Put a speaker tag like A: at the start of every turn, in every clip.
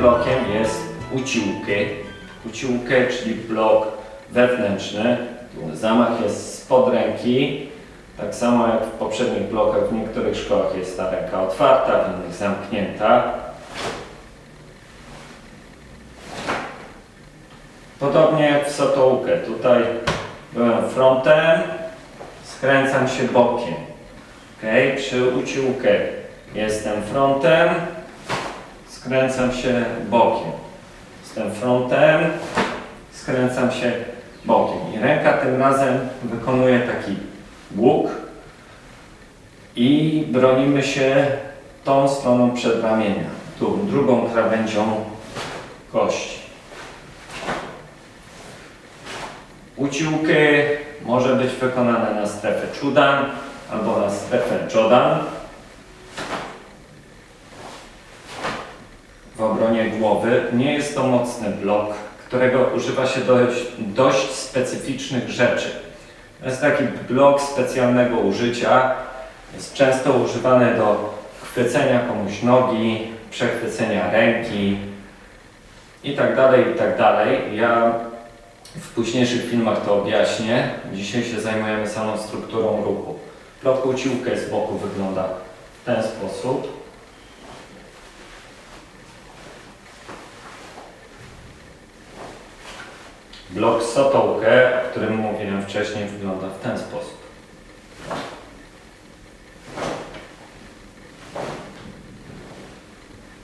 A: blokiem jest uciłky. Uciłkę, czyli blok wewnętrzny. Zamach jest spod ręki. Tak samo jak w poprzednich blokach w niektórych szkołach jest ta ręka otwarta, w innych zamknięta. Podobnie jak w sotołkę. Tutaj byłem frontem, skręcam się bokiem. Ok, przy uciłkę jestem frontem, skręcam się bokiem. Jestem frontem, skręcam się bokiem. I ręka tym razem wykonuje taki łuk i bronimy się tą stroną przedramienia, tu drugą krawędzią kości. Uciłki może być wykonane na strefę Chudan albo na strefę Jodan. Głowy nie jest to mocny blok, którego używa się dość, dość specyficznych rzeczy. To jest taki blok specjalnego użycia. Jest często używany do chwycenia komuś nogi, przechwycenia ręki i tak dalej, i tak. Ja w późniejszych filmach to objaśnię. Dzisiaj się zajmujemy samą strukturą ruchu. Blok uciłkę z boku wygląda w ten sposób. Blok sotołkę, o którym mówiłem wcześniej, wygląda w ten sposób.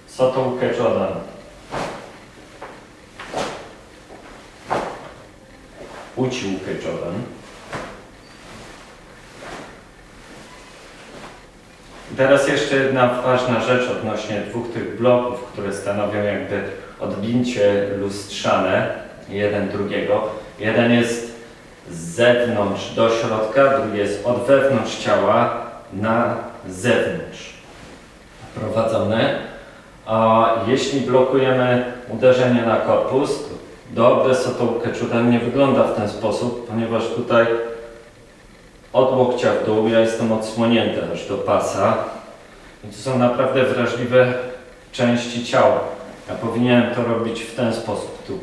A: Sotołkę Jordan. Uciłkę Jordan. I Teraz jeszcze jedna ważna rzecz odnośnie dwóch tych bloków, które stanowią jakby odbicie lustrzane jeden drugiego. Jeden jest z zewnątrz do środka, drugi jest od wewnątrz ciała na zewnątrz prowadzone. A jeśli blokujemy uderzenie na korpus, dobre sotołkę czudan nie wygląda w ten sposób, ponieważ tutaj od łokcia w dół ja jestem odsłonięty aż do pasa. I to są naprawdę wrażliwe części ciała. Ja powinienem to robić w ten sposób. Tu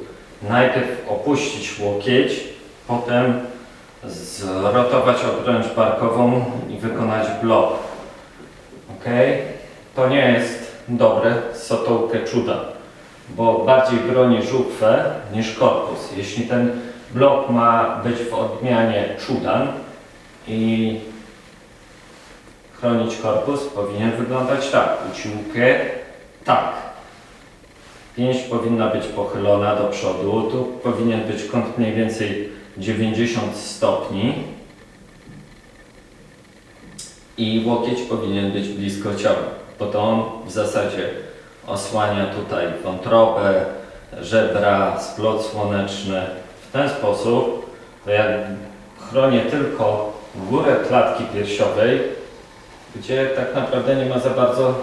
A: najpierw opuścić łokieć, potem zrotować obręcz barkową i wykonać blok. Ok? To nie jest dobre sotołkę czuda, bo bardziej broni żuchwę niż korpus. Jeśli ten blok ma być w odmianie czudan i chronić korpus, powinien wyglądać tak. Uciłkę tak. Pięść powinna być pochylona do przodu. Tu powinien być kąt mniej więcej 90 stopni. I łokieć powinien być blisko ciała, bo to on w zasadzie osłania tutaj wątrobę, żebra, splot słoneczny. W ten sposób to ja chronię tylko górę klatki piersiowej, gdzie tak naprawdę nie ma za bardzo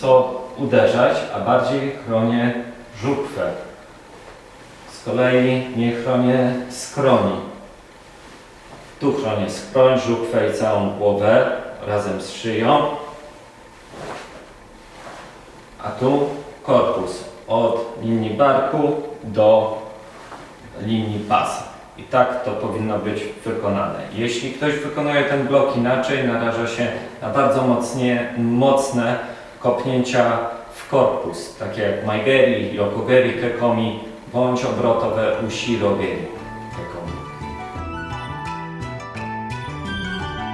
A: co uderzać, a bardziej chronię żuchwę. Z kolei nie chronię skroni. Tu chronię skroń, żuchwę i całą głowę razem z szyją. A tu korpus od linii barku do linii pasa. I tak to powinno być wykonane. Jeśli ktoś wykonuje ten blok inaczej, naraża się na bardzo mocnie, mocne kopnięcia w korpus, takie jak Maigeri, Yokogeri, Kekomi, bądź obrotowe Ushirogeri Kekomi.